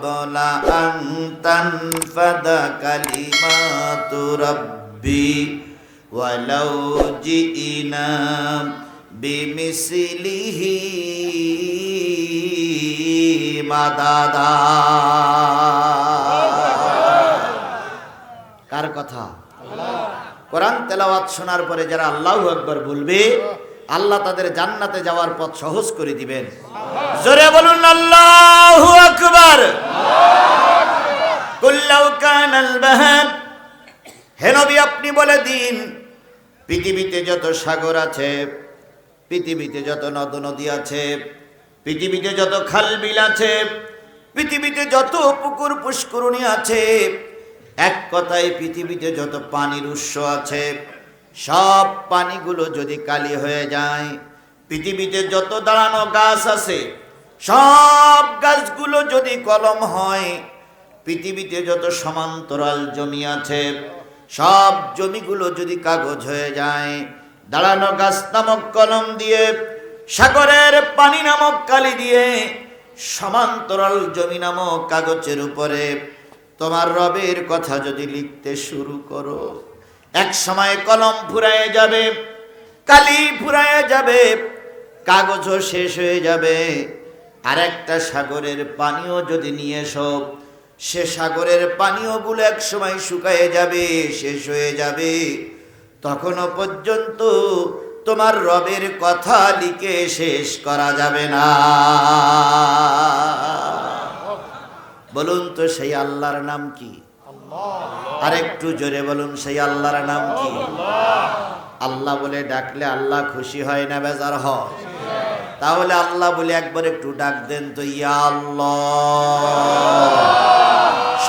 قبل أن تنفد كلمات ربي ولو جئنا بمثله مددا কার কথা কোরআন তেলাওয়াত শোনার পরে যারা আল্লাহু আকবার বলবে আল্লাহ তাদের জান্নাতে যাওয়ার পথ সহজ করে দিবেন জোরে বলুন, আল্লাহু আকবার। কুল্লাউ কানাল হে নবী, আপনি বলে দিন, পৃথিবীতে যত সাগর আছে, পৃথিবীতে যত নদ নদী আছে, পৃথিবীতে যত খাল বিল আছে, পৃথিবীতে যত পুকুর পুষ্করণী আছে, এক কথায় পৃথিবীতে যত পানির উৎস আছে, সব পানিগুলো যদি কালি হয়ে যায়, পৃথিবীতে যত দাঁড়ানো গাছ আছে সব গাছগুলো যদি কলম হয়, পৃথিবীতে যত সমান্তরাল জমি আছে, সব জমিগুলো যদি কাগজ হয়ে যায়, দাঁড়ানো গাছ নামক কলম দিয়ে, সাগরের পানি নামক কালি দিয়ে, সমান্তরাল জমি নামক কাগজের উপরে তোমার রবের কথা যদি লিখতে শুরু করো। এক সময় কলম ফুরায়ে যাবে, কালি ফুরায়ে যাবে, কাগজও শেষ হয়ে যাবে। আর একটা সাগরের পানিও যদি নিয়ে এসো, সে সাগরের পানীয়গুলো এক সময় শুকায়ে যাবে, শেষ হয়ে যাবে। তখনও পর্যন্ত তোমার রবের কথা লিখে শেষ করা যাবে না। বলুন তো সেই আল্লাহর নাম কি? আর একটু জোরে বলুন, সেই আল্লাহর নাম কি? আল্লাহ বলে ডাকলে আল্লাহ খুশি হয় না, বেজার হয়। তাহলে আল্লাহ বলে একবার একটু ডাক দেন তো, ইয়া আল্লাহ।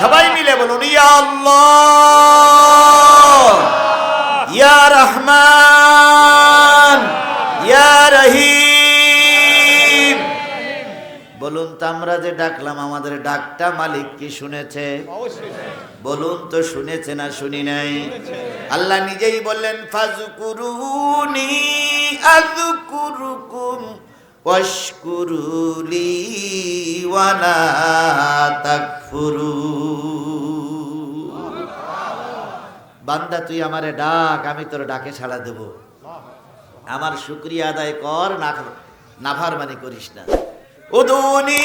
সবাই মিলে বলুন, ইয়া আল্লাহ। ইয়া রহমান। ইয়া রহিম। বলুন তো, আমরা যে ডাকলাম, আমাদের ডাকটা মালিক কি শুনেছে? বলুন তো, শুনেছে না শুনি নাই? আল্লাহ নিজেই বললেন ফাজকুরুনি আযকুরুকুম ওয়াশকুরুলি ওয়ালা তাকফুরুন বান্দা, তুই আমারে ডাক, আমি তোর ডাকে ছাড়া দেব। আমার শুক্রিয়া আদায় কর, না নাফারমানি করিস না। উদুনি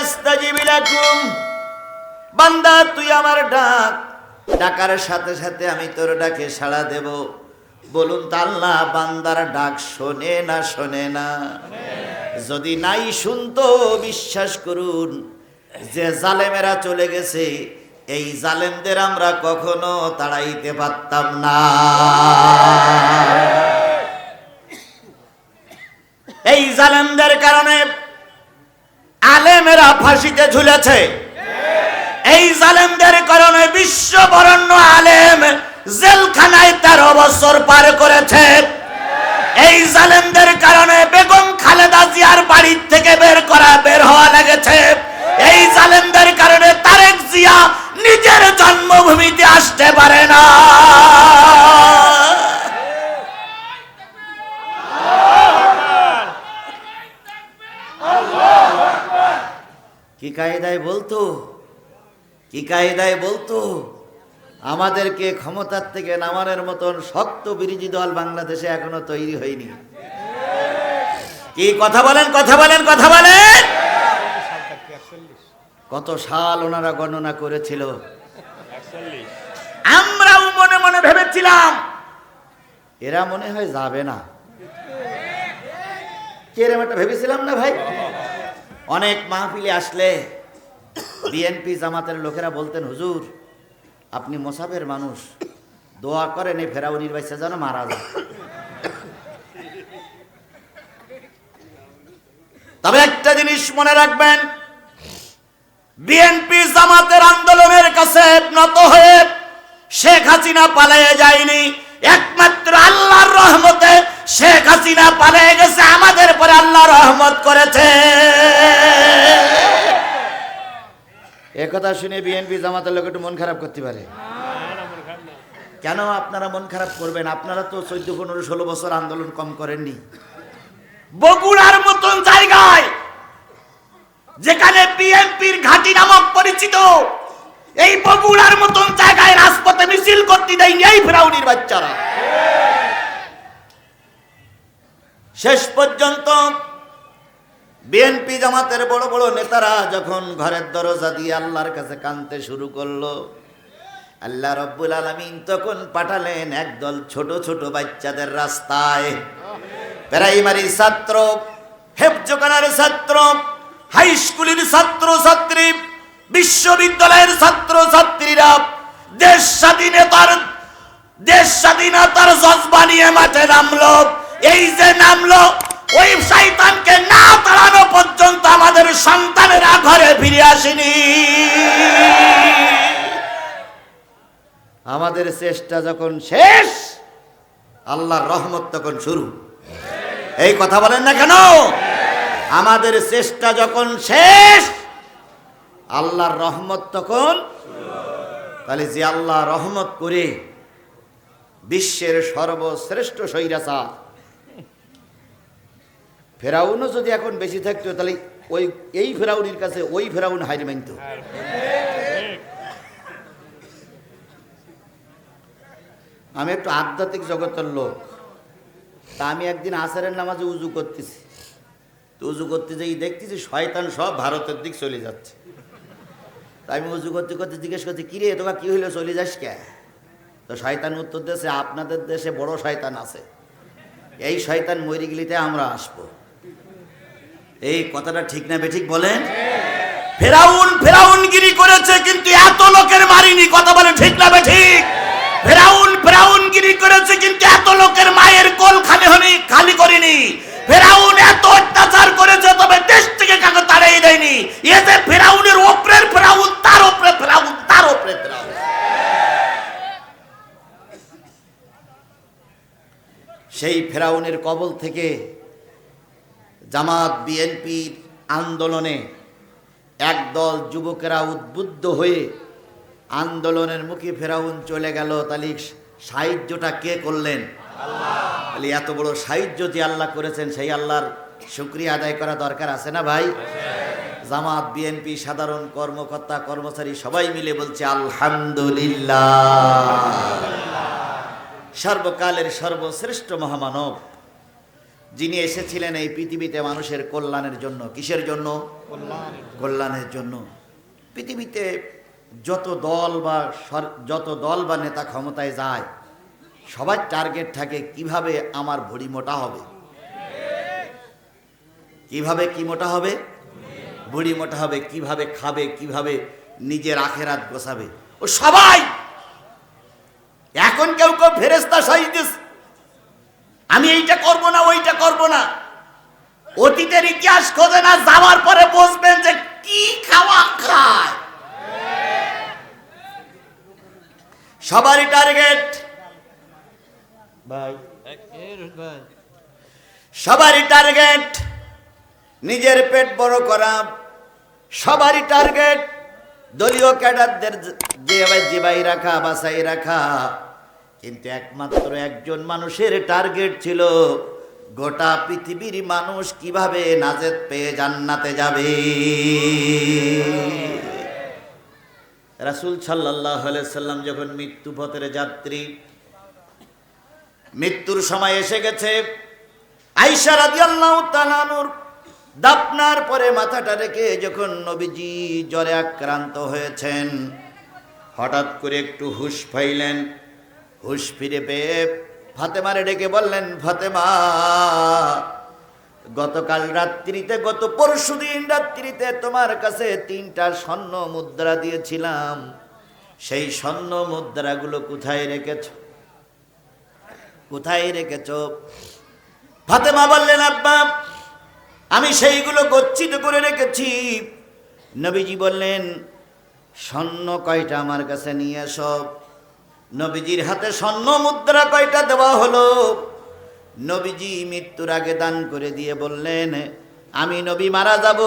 আস্তাজিব লাকুম। বান্দা, তুই আমার ডাক। ডাকার সাথে সাথে আমি তোর ডাকে সাড়া দেব। বলুন তা আল্লাহ বান্দার ডাক শোনে না শোনে না? যদি নাই শুনতো, বিশ্বাস করুন, যে জালেমেরা চলে গেছে, এই জালেমদের আমরা কখনো তাড়াইতে পারতাম না। এই জালেমদের কারণে আলেমেরা ফাঁসিতে ঝুলেছে। এই জালেমদের কারণে বিশ্ববরণ্য আলেম জেলখানায় তেরো বছর পার করেছে। এই জালেমদের কারণে বেগম খালেদা জিয়ার বাড়ির থেকে বের করা বের হওয়া লেগেছে। এই জালেমদের কারণে তারেক জিয়া নিজের জন্মভূমিতে আসতে পারে না। কি কায়দায় বলতো? কি কায়দায় বলতো? আমাদেরকে ক্ষমতার থেকে নামানোর মতন শক্ত বিরোধী দল বাংলাদেশে এখনও তৈরি হয়নি। কি কথা বলেন কথা বলেন কথা বলেন? কত সাল ওনারা গণনা করেছিল। আমরাও মনে মনে ভেবেছিলাম, এরা মনে হয় যাবে না। কেরম একটা ভেবেছিলাম না ভাই? অনেক মাহফিলে আসলে বিএনপি জামাতের লোকেরা বলতেন, হুজুর আপনি মোসাফের মানুষ, দোয়া করেন এই ফেরাউনির বাইসে যেন মারা যায়। তবে একটা জিনিস মনে রাখবেন, বিএনপি জামাতের আন্দোলনের কাছে নত হয়ে শেখ হাসিনা পালিয়ে যায়নি। একমাত্র আল্লাহর রহমতে শেখ হাসিনা পালিয়ে গেছে, আমাদের পরে আল্লাহ রহমত করেছে। একথা শুনে বিএনপি জামাতের লোক একটু মন খারাপ করতে পারে। কেন আপনারা মন খারাপ করবেন? আপনারা তো চোদ্দ, পনেরো, ষোলো বছর আন্দোলন কম করেননি। বগুড়ার মতন জায়গায় যেখানে বিএনপির ঘাটি নামক পরিচিত, এই বগুড়ার মতন জায়গায় রাজপথে মিছিল করতে দেয়নি এই ফেরাউনির বাচ্চারা। শেষ পর্যন্ত বিএনপি জামাতের বড় বড় নেতারা যখন ঘরের দরজা দিয়ে আল্লাহর কাছে কানতে শুরু করল, আল্লাহ রব্বুল আলমিন তখন পাঠালেন একদল ছোট ছোট বাচ্চাদের রাস্তায়। প্রাইমারি ছাত্র হেফজোকানার ছাত্র, হাই স্কুলের ছাত্র, ছাত্রী, বিশ্ববিদ্যালয়ের ছাত্র, ছাত্রীরা দেশ স্বাধীনতার দেশ স্বাধীনতার জজবা নিয়ে মাঠে নামলো। এই যে নামলো ওই শয়তানকে না তাড়ানো পর্যন্ত আমাদের সন্তানেরা ঘরে ফিরে আসেনি। আমাদের চেষ্টা যখন শেষ, আল্লাহর রহমত তখন শুরু। এই কথা বলেন না কেন? আমাদের চেষ্টা যখন শেষ, আল্লাহর রহমত তখন তাহলে যে আল্লাহ রহমত করে বিশ্বের সর্বশ্রেষ্ঠ সৈরাচার ফেরাউনও যদি এখন বেশি থাকতো, তাহলে ওই, এই ফেরাউনির কাছে ওই ফেরাউন হাইরে মানত আমি একটু আধ্যাত্মিক জগতের লোক। তা আমি একদিন আসারের নামাজে উজু করতেছি। তো উজু করতে যাই দেখতেছি শয়তান সব ভারতের দিক চলে যাচ্ছে। তা আমি উজু করতে করতে জিজ্ঞেস করছি, কিরে তোকা কী হইল? চলে যাস কে? তো শয়তান উত্তর দেশে আপনাদের দেশে বড় শয়তান আছে। এই শয়তান মরি আমরা আসব। এই কথাটা ঠিক না বেঠিক বলেন? ফেরাউন ফেরাউন গিরি করেছে, কিন্তু এত লোকের মারিনি, কথা বলে ঠিক না বেঠিক? ফেরাউন ফেরাউন গিরি করেছে, কিন্তু এত লোকের মায়ের কোল খালি হনি খালি করেনি। ফেরাউন এত অত্যাচার করেছে, তবে দেশ থেকে কাকে তাড়াই দেয়নি। এ যে ফেরাউনের ওপরের ফেরাউন, তার ওপরে ফেরাউন, তার ওপরে ফেরাউন। সেই ফেরাউনের কবল থেকে জামাত বিএনপির আন্দোলনে একদল যুবকেরা উদ্বুদ্ধ হয়ে আন্দোলনের মুখে ফেরাউন চলে গেল। তাহলে সাহায্যটা কে করলেন? তাহলে এত বড় সাহায্য যে আল্লাহ করেছেন সেই আল্লাহর শুক্রিয়া আদায় করা দরকার আছে না ভাই? জামাত বিএনপি সাধারণ কর্মকর্তা কর্মচারী সবাই মিলে বলছে আলহামদুলিল্লাহ। সর্বকালের সর্বশ্রেষ্ঠ মহামানব। যিনি এসেছিলেন এই পৃথিবীতে মানুষের কল্যাণের জন্য কিসের জন্য? কল্যাণের জন্য। পৃথিবীতে যত দল বা যত দল বা নেতা ক্ষমতায় যায় সবার টার্গেট থাকে কীভাবে আমার ভড়ি মোটা হবে? কীভাবে কি মোটা হবে? ভুড়ি মোটা হবে কীভাবে খাবে কীভাবে নিজের আখেরাত গোছাবে। ও সবাই! এখন কেউ কেউ ফেরেস্তা সাইতেছে আমি এইটা করব না ওইটা করব না। অতীতের ইতিহাস খোঁজে না যাওয়ার পরে বুঝবেন যে কি খাওয়া খায়। সবারই টার্গেট। ভাই। সবারই টার্গেট। নিজের পেট বড় করা। সবারই টার্গেট। দলীয় ক্যাডারদের যে জিবাই রাখা বাসাই রাখা। কিন্তু একমাত্র একজন মানুষের টার্গেট ছিল, গোটা পৃথিবীর মানুষ কীভাবে নাজেত পেয়ে জান্নাতে যাবে? রাসুল সাল্লাহ সাল্লাম যখন মৃত্যু পথের যাত্রী, মৃত্যুর সময় এসে গেছে দাপনার পরে মাথাটা রেখে যখন নবীজি জ্বরে আক্রান্ত হয়েছেন, হঠাৎ করে একটু হুশ পাইলেন। হুশ ফিরে পেয়ে ফাতেমারে ডেকে বললেন, ফাতেমা, গতকাল রাত্রিতে, গত পরশু দিন রাত্রিতে তোমার কাছে তিনটা স্বর্ণ মুদ্রা দিয়েছিলাম। সেই স্বর্ণ মুদ্রাগুলো কোথায় রেখেছ? কোথায় রেখেছ? ফাতেমা বললেন, আব্বা, আমি সেইগুলো গচ্ছিত করে রেখেছি। নবীজি বললেন, স্বর্ণ কয়টা আমার কাছে নিয়ে এসো? নবীজির হাতে স্বর্ণ মুদ্রা কয়টা দেওয়া হলো? নবীজি মৃত্যুর আগে দান করে দিয়ে বললেন, আমি নবী মারা যাব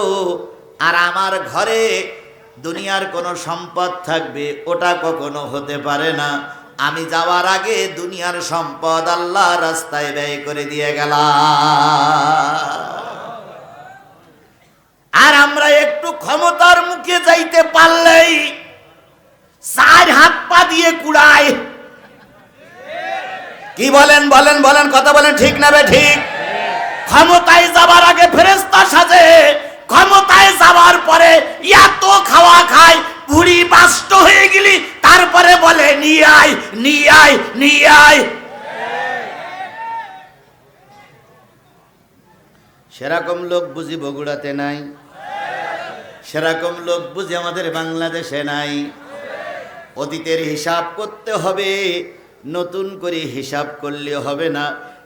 আর আমার ঘরে দুনিয়ার কোনো সম্পদ থাকবে, ওটা কখনো হতে পারে না। আমি যাওয়ার আগে দুনিয়ার সম্পদ আল্লাহ রাস্তায় ব্যয় করে দিয়ে গেলাম আর আমরা একটু একটু ক্ষমতার মুখে যাইতে পারলেই চার হাত পা দিয়ে কুড়ায় কি বলেন বলেন বলেন, কথা বলেন, ঠিক না ঠিক? ক্ষমতায় যাবার আগে ফেরেস্তা সাজে, ক্ষমতায় যাওয়ার পরে এত খাওয়া খায় বুড়ি বাষ্ট হয়ে গেলি, তারপরে বলে, নিয়ে আয় নিয়ে আয় নিয়ে আয়। সেরকম লোক বুঝি বগুড়াতে নাই। সেরকম লোক বুঝি আমাদের বাংলাদেশে নাই। অতীতের হিসাব করতে হবে। নতুন করে হিসাব করলে হবে না।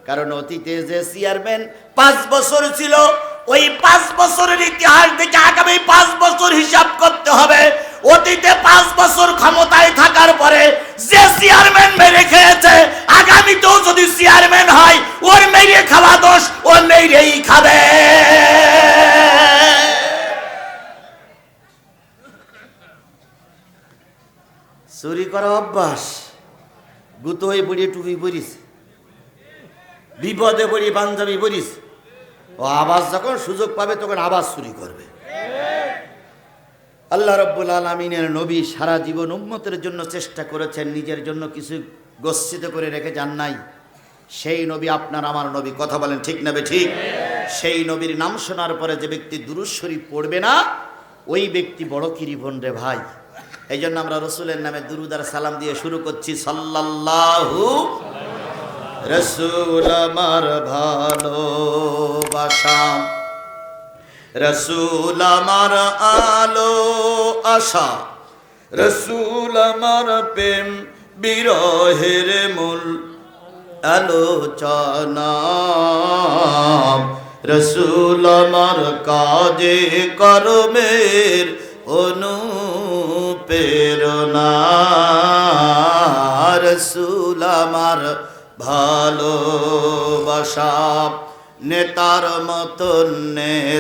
কারণ অতীতে যে চেয়ারম্যান পাঁচ বছর ছিল, ওই পাঁচ বছরের ইতিহাস দেখে আগামী পাঁচ বছর হিসাব করতে হবে। অতীতে পাঁচ বছর ক্ষমতায় থাকার পরে যে চেয়ারম্যান মেরে খেয়েছে, আগামীতেও যদি চেয়ারম্যান হয়, ওর মেরে খাওয়া দোষ ও মেরেই খাবে। চুরি করা অভ্যাস। গুতো হয়ে পড়িয়ে টুপি পরিস। বিপদে পড়ি পাঞ্জাবি পরিস। ও আবাস যখন সুযোগ পাবে, তখন আবাস চুরি করবে। আল্লাহ রব্বুল আলমিনের নবী সারা জীবন উন্মতের জন্য চেষ্টা করেছেন, নিজের জন্য কিছু গচ্ছিত করে রেখে যান নাই। সেই নবী আপনার আমার নবী, কথা বলেন ঠিক নেবে ঠিক? সেই নবীর নাম শোনার পরে যে ব্যক্তি দুরুশ্বরী পড়বে না, ওই ব্যক্তি বড় কিরিবন রে ভাই। এই জন্য আমরা রসুলের নামে দুরুদার সালাম দিয়ে শুরু করছি, সাল্লাল্লাহু রসুল আমার ভালোবাসা। রসুল আমার আলো আশা, রসুল আমার প্রেম বিরহের মূল আলোচনা। রসুল আমার কাজে কর্মের অনুপ্রেরণা সুল আমার ভালোবাসা নেতার মতন নেতা।